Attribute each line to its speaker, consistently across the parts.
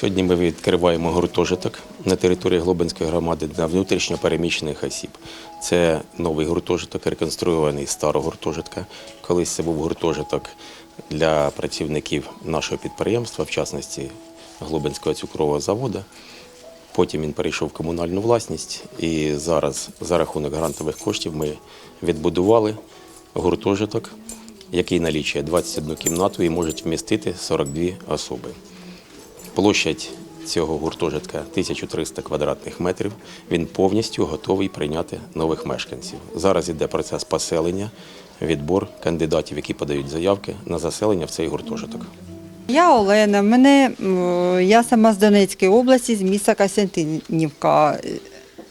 Speaker 1: Сьогодні ми відкриваємо гуртожиток на території Глобинської громади для внутрішньо переміщених осіб. Це новий гуртожиток, реконструйований старого гуртожитка. Колись це був гуртожиток для працівників нашого підприємства, в частності Глобинського цукрового заводу. Потім він перейшов в комунальну власність, і зараз за рахунок грантових коштів ми відбудували гуртожиток, який налічує 21 кімнату і може вмістити 42 особи. Площадь цього гуртожитка 1300 квадратних метрів. Він повністю готовий прийняти нових мешканців. Зараз іде процес поселення, відбор кандидатів, які подають заявки на заселення в цей гуртожиток.
Speaker 2: Я Олена. Мене я сама з Донецької області, з міста Костянтинівка.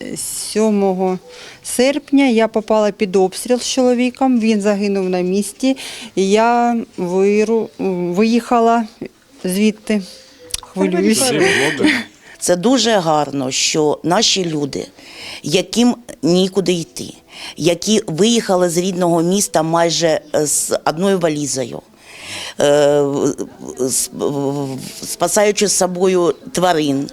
Speaker 2: Е, 7 серпня я попала під обстріл з чоловіком. Він загинув на місці. Я виїхала звідти. Хвилююся.
Speaker 3: Це дуже гарно, що наші люди, яким нікуди йти, які виїхали з рідного міста майже з одною валізою, спасаючи з собою тварин,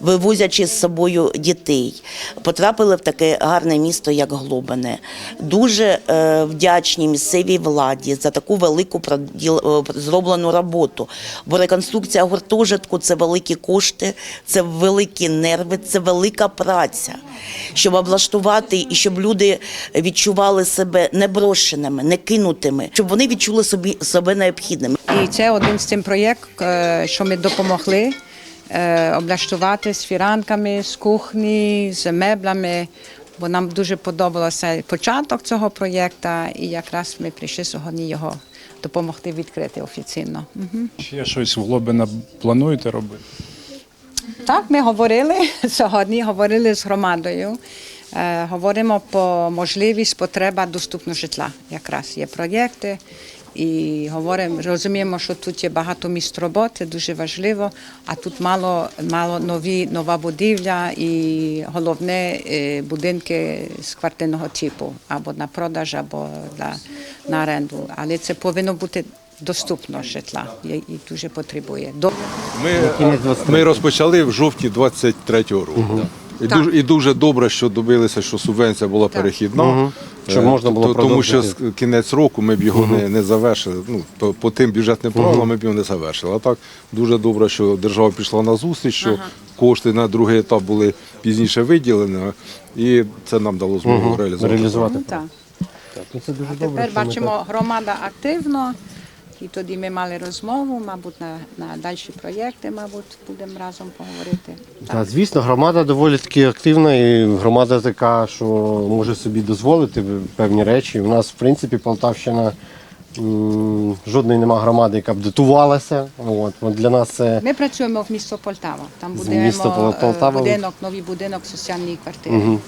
Speaker 3: вивозячи з собою дітей, потрапили в таке гарне місто, як Глобине. Дуже е, вдячні місцевій владі за таку велику е, зроблену роботу. Бо реконструкція гуртожитку це великі кошти, це великі нерви, це велика праця, щоб облаштувати і щоб люди відчували себе не не кинутими, щоб вони відчули собі себе необхідними.
Speaker 4: І це один з тим проєкт, е, що ми допомогли е, облаштувати з фіранками, з кухні, з меблями. Бо нам дуже подобався початок цього проєкту, і якраз ми прийшли сьогодні його допомогти відкрити офіційно. Мгм.
Speaker 5: Ще щось в Глобина плануєте робити?
Speaker 4: Так, ми говорили сьогодні, говорили з громадою. Е, говоримо про можливість потреба доступного житла. Якраз є проєкти. І говоримо, розуміємо, що тут є багато місць роботи, дуже важливо, а тут мало, мало нові, нова будівля і головне е, будинки з квартирного типу, або на продаж, або на, на оренду. Але це повинно бути доступно житла і дуже потребує.
Speaker 6: Ми, ми розпочали в жовтні 23-го року. І,
Speaker 4: Так.
Speaker 6: дуже, і дуже добре, що добилися, що субвенція була перехідна.
Speaker 7: Щоб
Speaker 6: Е,
Speaker 7: можна було
Speaker 6: Тому що з кінець року ми б його не, не завершили. Ну, по, по тим бюджетним правилам ми б його не завершили. А так дуже добре, що держава пішла на зустріч, що кошти на другий етап були пізніше виділені, і це нам дало змогу реалізувати.
Speaker 7: реалізувати.
Speaker 4: Ну, так.
Speaker 7: Ну, Це дуже
Speaker 4: А
Speaker 7: добре.
Speaker 4: тепер бачимо громада активно, і тоді ми мали розмову, мабуть, на, на далі проєкти, мабуть, будемо разом поговорити.
Speaker 7: Так, звісно, громада доволі таки активна, і громада така, що може собі дозволити певні речі. У нас, в принципі, Полтавщина жодної нема громади, яка б дотувалася. От, от для нас це
Speaker 4: Ми працюємо в місто Полтава. Там будемо е,
Speaker 7: Полтава.
Speaker 4: будинок, новий будинок соціальної квартири. Мгм.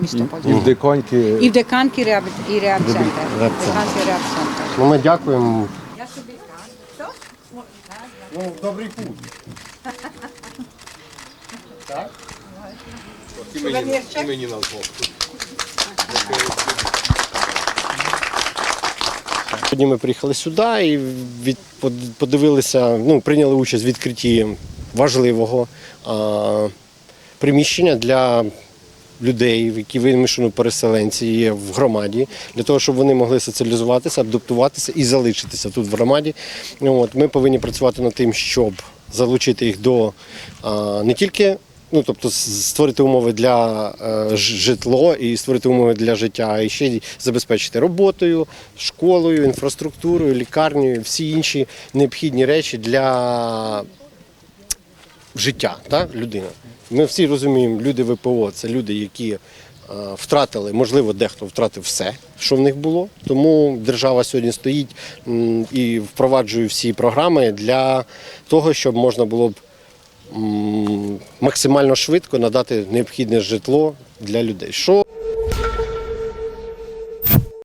Speaker 4: Місто
Speaker 6: І
Speaker 4: Полтава.
Speaker 6: в Диканьки
Speaker 4: І в Деканки реаб... і реабцентр.
Speaker 7: Реабцентр.
Speaker 4: Деканки реабцентр.
Speaker 7: ну, ми дякуємо. Ну, добрий путь.
Speaker 6: імені, імені назвав.
Speaker 7: Сьогодні ми приїхали сюди і від, подивилися, ну, прийняли участь в відкритті важливого а, приміщення для людей, які вимушено переселенці є в громаді, для того, щоб вони могли соціалізуватися, адаптуватися і залишитися тут в громаді. От, ми повинні працювати над тим, щоб залучити їх до не тільки Ну, тобто створити умови для е, житло і створити умови для життя, а ще й забезпечити роботою, школою, інфраструктурою, лікарнею, всі інші необхідні речі для життя та, людини. Ми всі розуміємо, люди ВПО це люди, які е, втратили, можливо, дехто втратив все, що в них було. Тому держава сьогодні стоїть і впроваджує всі програми для того, щоб можна було б максимально швидко надати необхідне житло для людей. Що